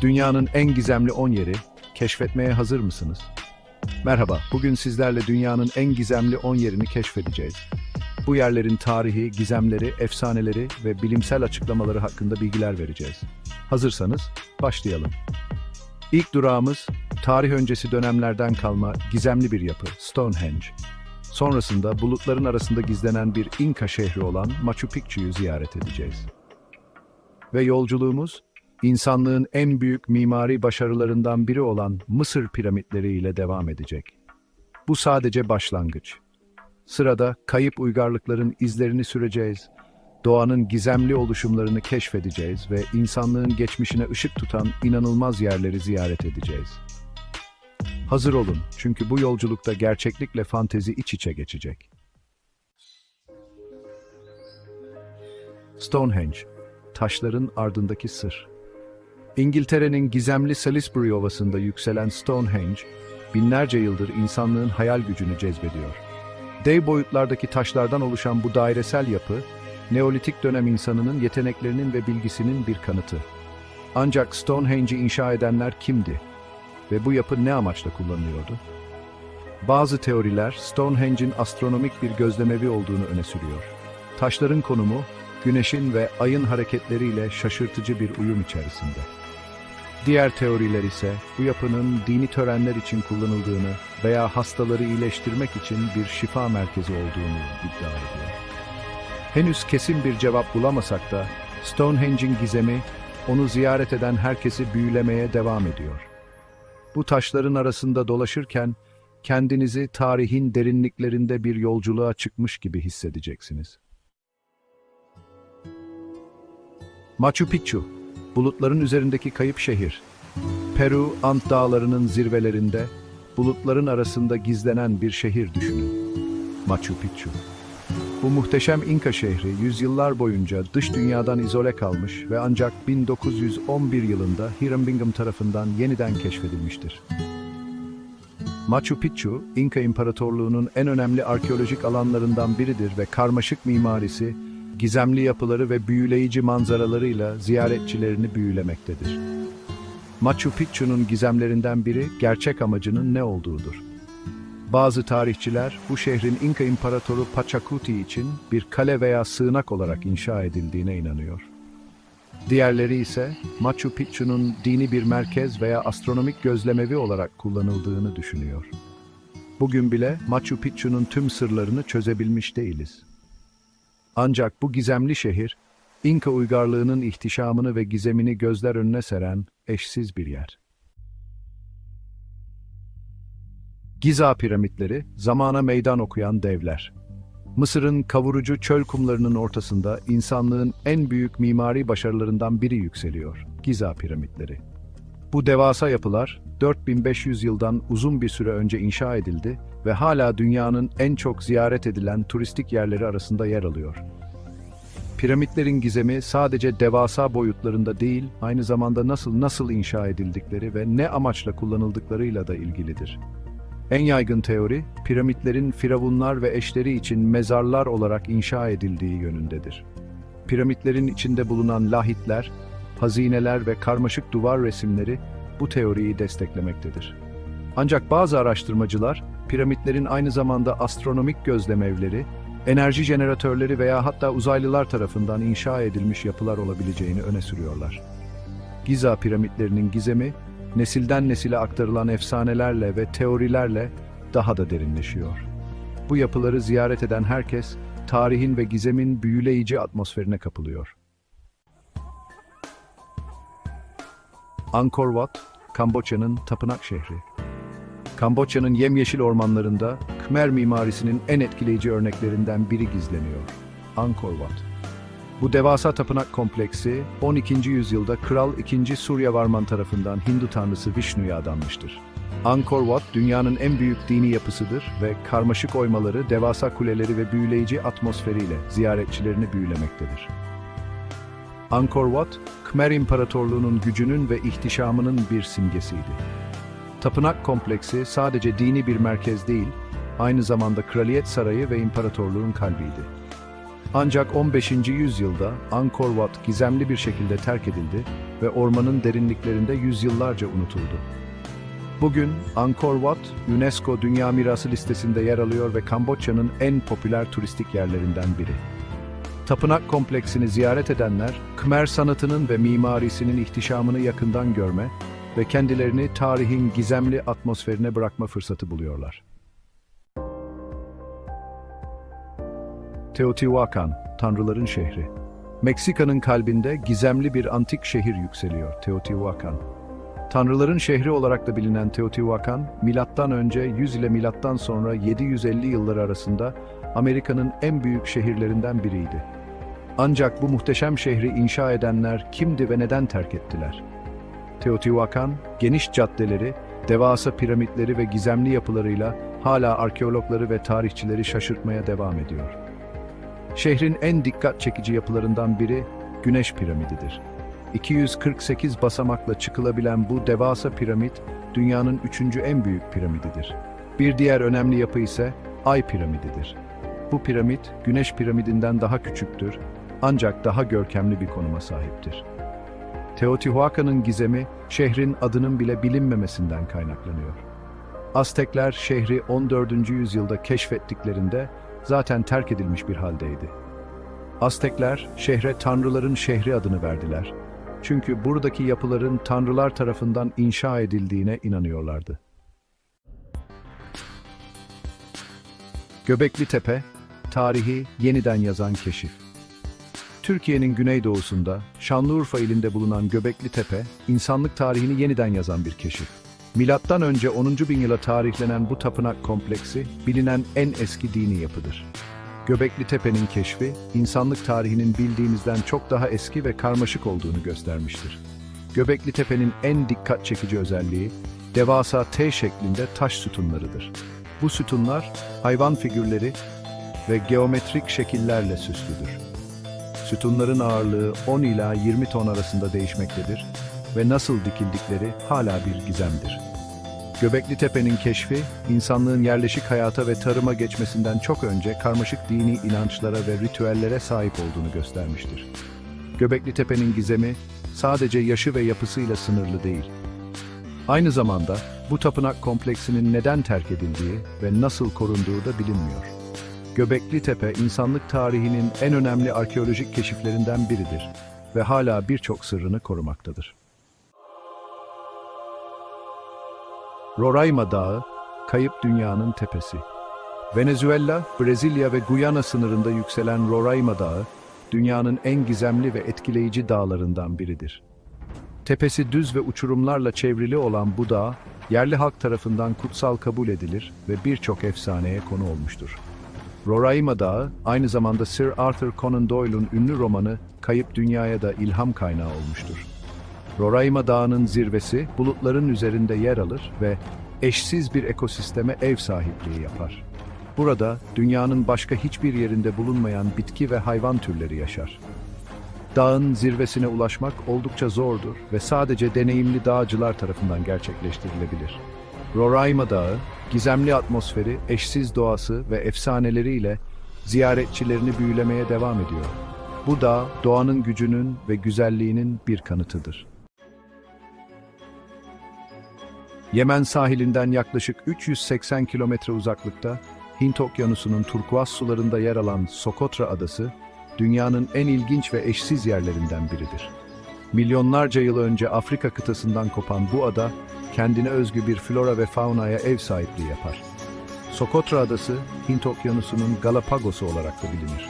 Dünyanın en gizemli 10 yeri, keşfetmeye hazır mısınız? Merhaba, bugün sizlerle dünyanın en gizemli 10 yerini keşfedeceğiz. Bu yerlerin tarihi, gizemleri, efsaneleri ve bilimsel açıklamaları hakkında bilgiler vereceğiz. Hazırsanız başlayalım. İlk durağımız, tarih öncesi dönemlerden kalma gizemli bir yapı, Stonehenge. Sonrasında bulutların arasında gizlenen bir İnka şehri olan Machu Picchu'yu ziyaret edeceğiz. Ve yolculuğumuz, insanlığın en büyük mimari başarılarından biri olan Mısır piramitleri ile devam edecek. Bu sadece başlangıç. Sırada kayıp uygarlıkların izlerini süreceğiz, doğanın gizemli oluşumlarını keşfedeceğiz ve insanlığın geçmişine ışık tutan inanılmaz yerleri ziyaret edeceğiz. Hazır olun çünkü bu yolculukta gerçeklikle fantezi iç içe geçecek. Stonehenge, taşların ardındaki sır. İngiltere'nin gizemli Salisbury Ovası'nda yükselen Stonehenge, binlerce yıldır insanlığın hayal gücünü cezbediyor. Dev boyutlardaki taşlardan oluşan bu dairesel yapı, Neolitik dönem insanının yeteneklerinin ve bilgisinin bir kanıtı. Ancak Stonehenge'i inşa edenler kimdi? Ve bu yapı ne amaçla kullanılıyordu? Bazı teoriler Stonehenge'in astronomik bir gözlemevi olduğunu öne sürüyor. Taşların konumu, güneşin ve ayın hareketleriyle şaşırtıcı bir uyum içerisinde. Diğer teoriler ise bu yapının dini törenler için kullanıldığını veya hastaları iyileştirmek için bir şifa merkezi olduğunu iddia ediyor. Henüz kesin bir cevap bulamasak da Stonehenge'in gizemi onu ziyaret eden herkesi büyülemeye devam ediyor. Bu taşların arasında dolaşırken kendinizi tarihin derinliklerinde bir yolculuğa çıkmış gibi hissedeceksiniz. Machu Picchu, bulutların üzerindeki kayıp şehir. Peru, Ant dağlarının zirvelerinde, bulutların arasında gizlenen bir şehir düşünün. Machu Picchu. Bu muhteşem İnka şehri yüzyıllar boyunca dış dünyadan izole kalmış ve ancak 1911 yılında Hiram Bingham tarafından yeniden keşfedilmiştir. Machu Picchu, İnka İmparatorluğu'nun en önemli arkeolojik alanlarından biridir ve karmaşık mimarisi, gizemli yapıları ve büyüleyici manzaralarıyla ziyaretçilerini büyülemektedir. Machu Picchu'nun gizemlerinden biri gerçek amacının ne olduğudur. Bazı tarihçiler bu şehrin İnka İmparatoru Pachacuti için bir kale veya sığınak olarak inşa edildiğine inanıyor. Diğerleri ise Machu Picchu'nun dini bir merkez veya astronomik gözlemevi olarak kullanıldığını düşünüyor. Bugün bile Machu Picchu'nun tüm sırlarını çözebilmiş değiliz. Ancak bu gizemli şehir, İnka uygarlığının ihtişamını ve gizemini gözler önüne seren eşsiz bir yer. Giza piramitleri, zamana meydan okuyan devler. Mısır'ın kavurucu çöl kumlarının ortasında insanlığın en büyük mimari başarılarından biri yükseliyor, Giza piramitleri. Bu devasa yapılar, 4500 yıldan uzun bir süre önce inşa edildi ve hala dünyanın en çok ziyaret edilen turistik yerleri arasında yer alıyor. Piramitlerin gizemi sadece devasa boyutlarında değil, aynı zamanda nasıl nasıl inşa edildikleri ve ne amaçla kullanıldıklarıyla da ilgilidir. En yaygın teori, piramitlerin firavunlar ve eşleri için mezarlar olarak inşa edildiği yönündedir. Piramitlerin içinde bulunan lahitler, hazineler ve karmaşık duvar resimleri bu teoriyi desteklemektedir. Ancak bazı araştırmacılar, piramitlerin aynı zamanda astronomik gözlemevleri, enerji jeneratörleri veya hatta uzaylılar tarafından inşa edilmiş yapılar olabileceğini öne sürüyorlar. Giza piramitlerinin gizemi, nesilden nesile aktarılan efsanelerle ve teorilerle daha da derinleşiyor. Bu yapıları ziyaret eden herkes, tarihin ve gizemin büyüleyici atmosferine kapılıyor. Angkor Wat, Kamboçya'nın tapınak şehri. Kamboçya'nın yemyeşil ormanlarında Khmer mimarisinin en etkileyici örneklerinden biri gizleniyor. Angkor Wat. Bu devasa tapınak kompleksi 12. yüzyılda Kral II. Suryavarman tarafından Hindu tanrısı Vishnu'ya adanmıştır. Angkor Wat dünyanın en büyük dini yapısıdır ve karmaşık oymaları, devasa kuleleri ve büyüleyici atmosferiyle ziyaretçilerini büyülemektedir. Angkor Wat, Khmer İmparatorluğu'nun gücünün ve ihtişamının bir simgesiydi. Tapınak kompleksi sadece dini bir merkez değil, aynı zamanda kraliyet sarayı ve imparatorluğun kalbiydi. Ancak 15. yüzyılda Angkor Wat gizemli bir şekilde terk edildi ve ormanın derinliklerinde yüzyıllarca unutuldu. Bugün Angkor Wat, UNESCO Dünya Mirası listesinde yer alıyor ve Kamboçya'nın en popüler turistik yerlerinden biri. Tapınak kompleksini ziyaret edenler, Khmer sanatının ve mimarisinin ihtişamını yakından görme ve kendilerini tarihin gizemli atmosferine bırakma fırsatı buluyorlar. Teotihuacan, Tanrıların şehri. Meksika'nın kalbinde gizemli bir antik şehir yükseliyor, Teotihuacan. Tanrıların şehri olarak da bilinen Teotihuacan, milattan önce 100 ile milattan sonra 750 yılları arasında Amerika'nın en büyük şehirlerinden biriydi. Ancak bu muhteşem şehri inşa edenler kimdi ve neden terk ettiler? Teotihuacan, geniş caddeleri, devasa piramitleri ve gizemli yapılarıyla hala arkeologları ve tarihçileri şaşırtmaya devam ediyor. Şehrin en dikkat çekici yapılarından biri Güneş Piramididir. 248 basamakla çıkılabilen bu devasa piramit, dünyanın üçüncü en büyük piramididir. Bir diğer önemli yapı ise Ay Piramididir. Bu piramit, Güneş Piramidinden daha küçüktür, ancak daha görkemli bir konuma sahiptir. Teotihuacan'ın gizemi, şehrin adının bile bilinmemesinden kaynaklanıyor. Aztekler şehri 14. yüzyılda keşfettiklerinde zaten terk edilmiş bir haldeydi. Aztekler şehre tanrıların şehri adını verdiler. Çünkü buradaki yapıların tanrılar tarafından inşa edildiğine inanıyorlardı. Göbekli Tepe, tarihi yeniden yazan keşif. Türkiye'nin güneydoğusunda, Şanlıurfa ilinde bulunan Göbekli Tepe, insanlık tarihini yeniden yazan bir keşif. Milattan önce 10. bin yıla tarihlenen bu tapınak kompleksi, bilinen en eski dini yapıdır. Göbekli Tepe'nin keşfi, insanlık tarihinin bildiğimizden çok daha eski ve karmaşık olduğunu göstermiştir. Göbekli Tepe'nin en dikkat çekici özelliği, devasa T şeklinde taş sütunlarıdır. Bu sütunlar, hayvan figürleri ve geometrik şekillerle süslüdür. Sütunların ağırlığı 10 ila 20 ton arasında değişmektedir ve nasıl dikildikleri hala bir gizemdir. Göbekli Tepe'nin keşfi, insanlığın yerleşik hayata ve tarıma geçmesinden çok önce karmaşık dini inançlara ve ritüellere sahip olduğunu göstermiştir. Göbekli Tepe'nin gizemi sadece yaşı ve yapısıyla sınırlı değil. Aynı zamanda bu tapınak kompleksinin neden terk edildiği ve nasıl korunduğu da bilinmiyor. Göbekli Tepe, insanlık tarihinin en önemli arkeolojik keşiflerinden biridir ve hala birçok sırrını korumaktadır. Roraima Dağı, kayıp dünyanın tepesi. Venezuela, Brezilya ve Guyana sınırında yükselen Roraima Dağı, dünyanın en gizemli ve etkileyici dağlarından biridir. Tepesi düz ve uçurumlarla çevrili olan bu dağ, yerli halk tarafından kutsal kabul edilir ve birçok efsaneye konu olmuştur. Roraima Dağı, aynı zamanda Sir Arthur Conan Doyle'un ünlü romanı Kayıp Dünya'ya da ilham kaynağı olmuştur. Roraima Dağı'nın zirvesi bulutların üzerinde yer alır ve eşsiz bir ekosisteme ev sahipliği yapar. Burada dünyanın başka hiçbir yerinde bulunmayan bitki ve hayvan türleri yaşar. Dağın zirvesine ulaşmak oldukça zordur ve sadece deneyimli dağcılar tarafından gerçekleştirilebilir. Roraima Dağı, gizemli atmosferi, eşsiz doğası ve efsaneleriyle ziyaretçilerini büyülemeye devam ediyor. Bu dağ, doğanın gücünün ve güzelliğinin bir kanıtıdır. Yemen sahilinden yaklaşık 380 kilometre uzaklıkta, Hint Okyanusu'nun turkuaz sularında yer alan Sokotra Adası, dünyanın en ilginç ve eşsiz yerlerinden biridir. Milyonlarca yıl önce Afrika kıtasından kopan bu ada, kendine özgü bir flora ve faunaya ev sahipliği yapar. Sokotra Adası, Hint Okyanusu'nun Galapagos'u olarak da bilinir.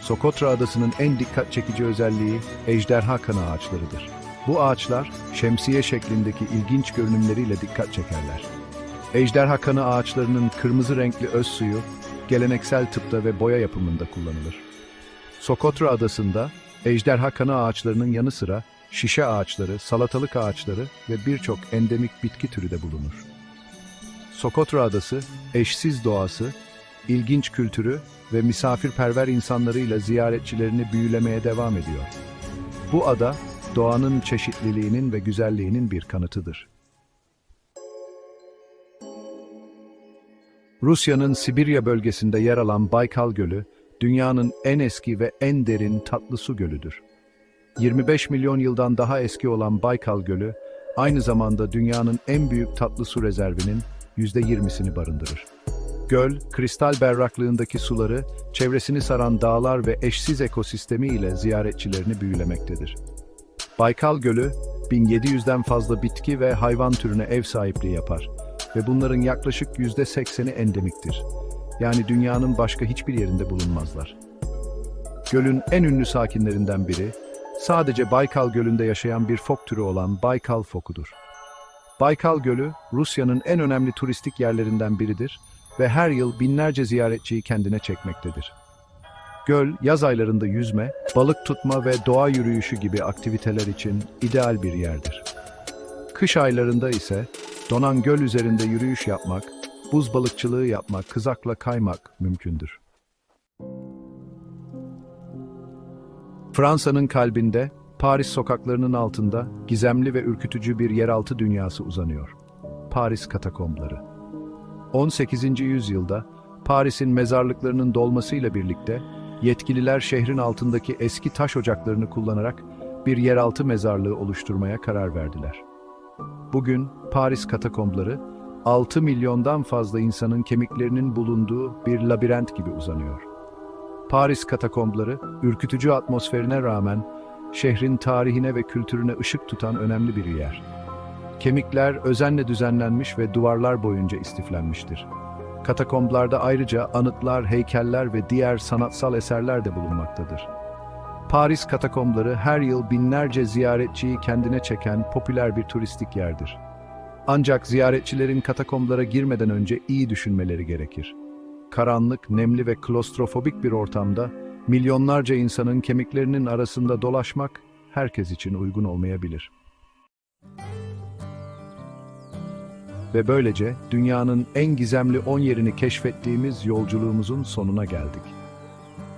Sokotra Adası'nın en dikkat çekici özelliği ejderha kanı ağaçlarıdır. Bu ağaçlar şemsiye şeklindeki ilginç görünümleriyle dikkat çekerler. Ejderha kanı ağaçlarının kırmızı renkli öz suyu geleneksel tıpta ve boya yapımında kullanılır. Sokotra adasında ejderha kanı ağaçlarının yanı sıra şişe ağaçları, salatalık ağaçları ve birçok endemik bitki türü de bulunur. Sokotra adası eşsiz doğası, ilginç kültürü ve misafirperver insanlarıyla ziyaretçilerini büyülemeye devam ediyor. Bu ada doğanın çeşitliliğinin ve güzelliğinin bir kanıtıdır. Rusya'nın Sibirya bölgesinde yer alan Baykal Gölü, dünyanın en eski ve en derin tatlı su gölüdür. 25 milyon yıldan daha eski olan Baykal Gölü, aynı zamanda dünyanın en büyük tatlı su rezervinin %20'sini barındırır. Göl, kristal berraklığındaki suları, çevresini saran dağlar ve eşsiz ekosistemi ile ziyaretçilerini büyülemektedir. Baykal Gölü, 1700'den fazla bitki ve hayvan türüne ev sahipliği yapar ve bunların yaklaşık %80'i endemiktir. Yani dünyanın başka hiçbir yerinde bulunmazlar. Gölün en ünlü sakinlerinden biri, sadece Baykal Gölü'nde yaşayan bir fok türü olan Baykal fokudur. Baykal Gölü, Rusya'nın en önemli turistik yerlerinden biridir ve her yıl binlerce ziyaretçiyi kendine çekmektedir. Göl, yaz aylarında yüzme, balık tutma ve doğa yürüyüşü gibi aktiviteler için ideal bir yerdir. Kış aylarında ise donan göl üzerinde yürüyüş yapmak, buz balıkçılığı yapmak, kızakla kaymak mümkündür. Fransa'nın kalbinde, Paris sokaklarının altında gizemli ve ürkütücü bir yeraltı dünyası uzanıyor. Paris katakombları. 18. yüzyılda Paris'in mezarlıklarının dolmasıyla birlikte yetkililer şehrin altındaki eski taş ocaklarını kullanarak bir yeraltı mezarlığı oluşturmaya karar verdiler. Bugün Paris katakombları 6 milyondan fazla insanın kemiklerinin bulunduğu bir labirent gibi uzanıyor. Paris katakombları ürkütücü atmosferine rağmen şehrin tarihine ve kültürüne ışık tutan önemli bir yer. Kemikler özenle düzenlenmiş ve duvarlar boyunca istiflenmiştir. Katakomblarda ayrıca anıtlar, heykeller ve diğer sanatsal eserler de bulunmaktadır. Paris katakombları her yıl binlerce ziyaretçiyi kendine çeken popüler bir turistik yerdir. Ancak ziyaretçilerin katakomblara girmeden önce iyi düşünmeleri gerekir. Karanlık, nemli ve klostrofobik bir ortamda milyonlarca insanın kemiklerinin arasında dolaşmak herkes için uygun olmayabilir. Ve böylece dünyanın en gizemli 10 yerini keşfettiğimiz yolculuğumuzun sonuna geldik.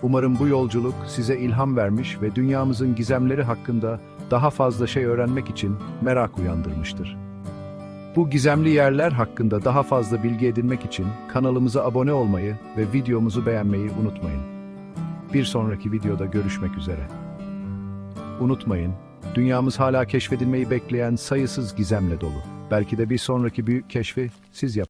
Umarım bu yolculuk size ilham vermiş ve dünyamızın gizemleri hakkında daha fazla şey öğrenmek için merak uyandırmıştır. Bu gizemli yerler hakkında daha fazla bilgi edinmek için kanalımıza abone olmayı ve videomuzu beğenmeyi unutmayın. Bir sonraki videoda görüşmek üzere. Unutmayın, dünyamız hala keşfedilmeyi bekleyen sayısız gizemle dolu. Belki de bir sonraki büyük keşfi siz yap.